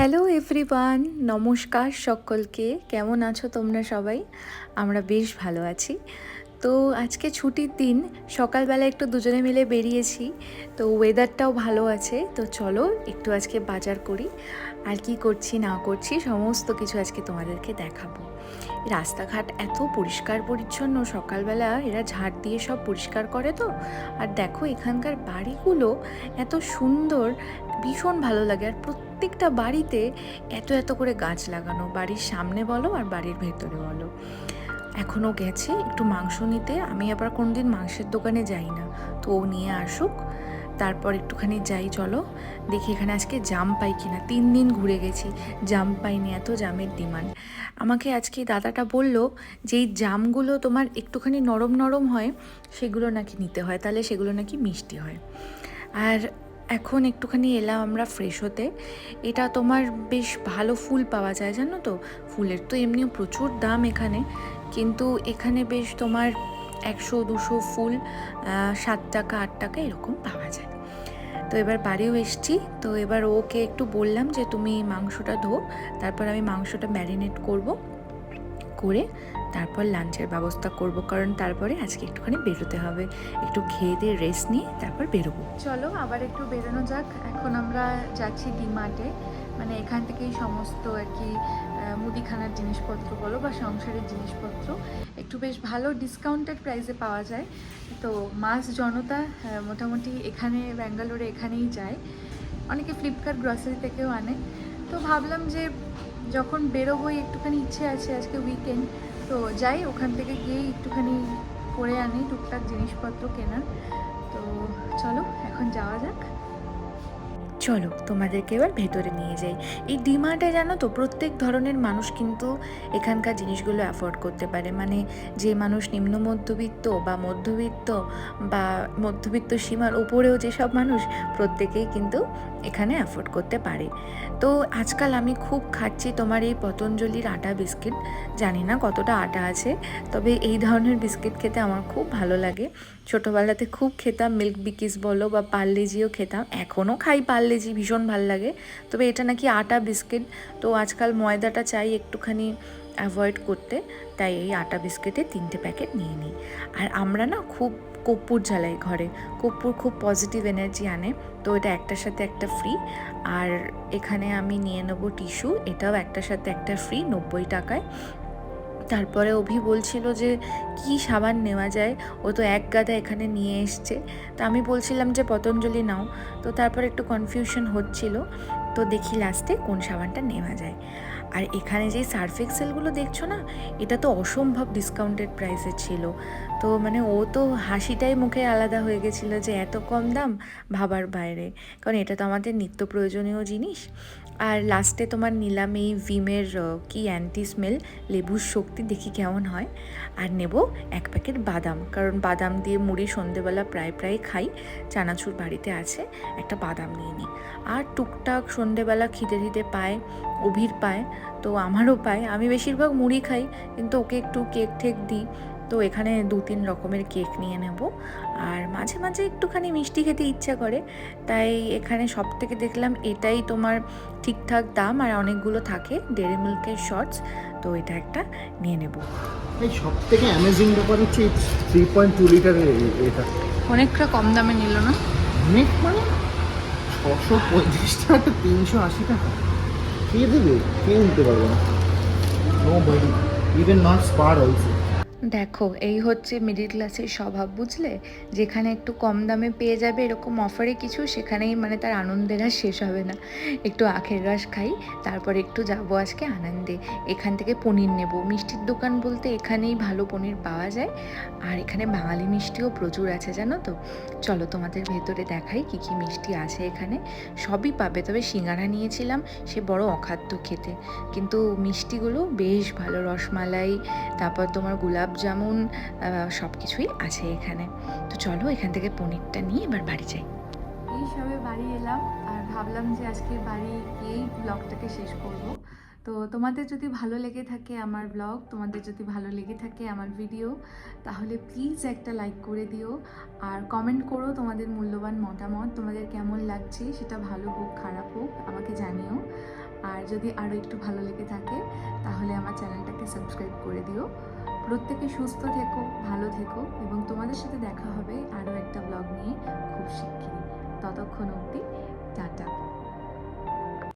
Hello everyone নমস্কার সকলকে। কেমন আছো তোমরা সবাই? আমরা বেশ ভালো আছি। তো আজকে ছুটির দিন, সকালবেলা একটু দুজনে মিলে বেরিয়েছি। তো ওয়েদারটাও ভালো আছে। তো চলো একটু আজকে বাজার করি। আর কি করছি, না করছি, সমস্ত কিছু আজকে তোমাদেরকে দেখাবো। রাস্তাঘাট এত পরিষ্কার পরিচ্ছন্ন। সকালবেলা এরা ঝাড় দিয়ে সব পরিষ্কার করে তো। আর দেখো এখানকার বাড়িগুলো এত সুন্দর, ভীষণ ভালো লাগে। আর প্রত্যেকটা বাড়িতে এত এত করে গাছ লাগানো, বাড়ির সামনে বলো আর বাড়ির ভেতরে বলো। এখনও গেছে, একটু মাংস নিতে। আমি আবার কোনো দিন মাংসের দোকানে যাই না। তো ও নিয়ে আসুক। তারপর একটুখানি যাই, চলো। দেখি এখানে আজকে জাম পাই কিনা। তিন দিন ঘুরে গেছি। জাম পাইনি, এত জামের ডিমান্ড। আমাকে আজকে দাদাটা বলল যে, এই জামগুলো তোমার একটুখানি নরম নরম হয়, সেগুলো নাকি নিতে হয়। তাহলে সেগুলো নাকি মিষ্টি হয়। আর এখন একটুখানি এলাম আমরা ফ্রেশ হতে। এটা তোমার বেশ ভালো ফুল পাওয়া যায়, জানো তো? ফুলের তো এমনিও প্রচুর দাম এখানে। কিন্তু এখানে বেশ তোমার একশো, দুশো ফুল সাত টাকা, আট টাকা এরকম পাওয়া যায়। তো এবার বাড়িও এসছি। তো এবার ওকে একটু বললাম যে, তুমি মাংসটা ধো, তারপর আমি মাংসটা ম্যারিনেট করব করে তারপর লাঞ্চের ব্যবস্থা করব, কারণ তারপরে আজকে একটুখানি বেরোতে হবে। একটু খেয়ে দিয়ে রেস্ট নিয়ে তারপর বেরোবো। চলো, আবার একটু বেরোনো যাক। এখন আমরা যাচ্ছি ডিমার্টে। মানে এখান থেকেই সমস্ত আর কি মুদিখানার জিনিসপত্র বলো বা সংসারের জিনিসপত্র। একটু বেশ ভালো ডিসকাউন্টেড প্রাইসে পাওয়া যায়। তো মাস জনতা মোটামুটি এখানে ব্যাঙ্গালোরে এখানেই যায়। অনেকে ফ্লিপকার্ট গ্রসারি থেকেও আনে। তো ভাবলাম যে যখন বেরোবই একটুখানি ইচ্ছে আছে আজকে উইকেন্ড তো যাই, ওখান থেকে গিয়েই একটুখানি করে আনি টুকটাক জিনিসপত্র কেনার। তো চলো, এখন যাওয়া যাক। চলো তোমাদেরকে এবার ভেতরে নিয়ে যাই। এই ডিমার্টে জানো তো, প্রত্যেক ধরনের মানুষ কিন্তু এখানকার জিনিসগুলো অ্যাফোর্ড করতে পারে। মানে যে মানুষ নিম্ন মধ্যবিত্ত বা মধ্যবিত্ত বা মধ্যবিত্ত সীমার উপরেও যেসব মানুষ, প্রত্যেকেই কিন্তু এখানে অ্যাফোর্ড করতে পারে। তো আজকাল আমি খুব খাচ্ছি তোমার এই পতঞ্জলির আটা বিস্কিট। জানি না কতটা আটা আছে, তবে এই ধরনের বিস্কিট খেতে আমার খুব ভালো লাগে। ছোটোবেলাতে খুব খেতাম, মিল্ক বিকিস বলো বা পার্লেজিও খেতাম এখনও খাই পার্লেজি ভীষণ ভালো লাগে। তবে এটা নাকি আটা বিস্কিট। তো আজকাল ময়দাটা চাই একটুখানি অ্যাভয়েড করতে। তাই এই আটা বিস্কিটে তিনটে প্যাকেট নিয়ে নিই। আর আমরা না খুব কর্পূর জ্বালাই ঘরে। কর্পূর খুব পজিটিভ এনার্জি আনে। তো এটা একটার সাথে একটা ফ্রি আর এখানে আমি নিয়ে নেব টিস্যু এটাও একটার সাথে একটা ফ্রি নব্বই টাকায়। তারপরে অভি বলছিল যে, কি সাবান নেওয়া যায়? ও তো এক গাদা এখানে নিয়ে এসছে। তো আমি বলছিলাম যে, পতঞ্জলি নাও। তো তারপর একটু কনফিউশন হচ্ছিল। তো দেখি লাস্টে কোন সাবানটা নেওয়া যায়। আর এখানে যে সার্ফ এক্সেলগুলো দেখছ না, এটা তো অসম্ভব ডিসকাউন্টেড প্রাইসে ছিল। তো মানে ও তো হাসিটাই মুখে আলাদা হয়ে গেছিল যে এত কম দাম ভাবার বাইরে। কারণ এটা তো আমাদের নিত্য প্রয়োজনীয় জিনিস। আর লাস্টে তোমার নিলাম এই ভিমের কি অ্যান্টি স্মেল লেবুর শক্তি দেখি কেমন হয়। আর নেব এক প্যাকেট বাদাম, কারণ বাদাম দিয়ে মুড়ি সন্ধেবেলা প্রায় প্রায় খাই, চানাচুর বাড়িতে আছে, একটা বাদাম নিয়ে নিই আর টুকটাক সন্ধেবেলা খিদে খিদে পায় অভির পায় তো আমারও পায় আমি বেশিরভাগ মুড়ি খাই কিন্তু ওকে একটু কেক ঠেক দিই। তো এখানে দু তিন রকমের কেক নিয়ে নেব। আর মাঝে মাঝে একটুখানি মিষ্টি খেতে ইচ্ছা করে। তাই এখানে সব থেকে দেখলাম এটাই তোমার ঠিকঠাক দাম আর অনেকগুলো থাকে ডেরি মিল্কের শর্টস। তো এটা একটা নিয়ে নেব। এই সব থেকে অ্যামেজিং ব্যাপার হচ্ছে থ্রি পয়েন্ট টু লিটারের এটা। অনেকটা কম দামে নিল না? অনেক মানে ছশো পঁয়ত্রিশ টাকা তিনশো আশি টাকা। কে দেবে? কে নিতে পারবে না। Nobody even not spare also দেখো, এই হচ্ছে মিডিল ক্লাসের স্বভাব, বুঝলে? যেখানে একটু কম দামে পেয়ে যাবে এরকম অফারে কিছু, সেখানেই মানে তার আনন্দের আর শেষ হবে না। একটু আখের রস খাই, তারপর একটু যাব আজকে আনন্দে। এখান থেকে পনির নেব। মিষ্টির দোকান বলতে এখানেই ভালো পনির পাওয়া যায়। আর এখানে বাঙালি মিষ্টিও প্রচুর আছে, জানো তো? চলো তোমাদের ভেতরে দেখাই কি কি মিষ্টি আছে এখানে। সবই পাবে, তবে সিঙ্গারা নিয়েছিলাম, সে বড় অখাদ্য খেতে। কিন্তু মিষ্টিগুলো বেশ ভালো, রসমালাই, তারপর তোমার গোলাপ জামুন সব কিছুই আছে এখানে। তো চলো এখান থেকে পনিরটা নিয়ে এবার বাড়ি যাই। এই সবে বাড়ি এলাম আর ভাবলাম যে আজকে বাড়ি গিয়েই ব্লগটাকে শেষ করব। তো তোমাদের যদি ভালো লেগে থাকে আমার ব্লগ, তোমাদের যদি ভালো লেগে থাকে আমার ভিডিও, তাহলে প্লিজ একটা লাইক করে দিও। আর কমেন্ট করো তোমাদের মূল্যবান মতামত, তোমাদের কেমন লাগছে সেটা ভালো হোক, খারাপ হোক, আমাকে জানিও। আর যদি আরও একটু ভালো লেগে থাকে, তাহলে আমার চ্যানেলটাকে সাবস্ক্রাইব করে দিও। প্রত্যেকে সুস্থ থেকো, ভালো থেকো এবং তোমাদের সাথে দেখা হবে আরও একটা ব্লগ নিয়ে। খুব শিগগিরই। ততক্ষণ অবধি, টাটা।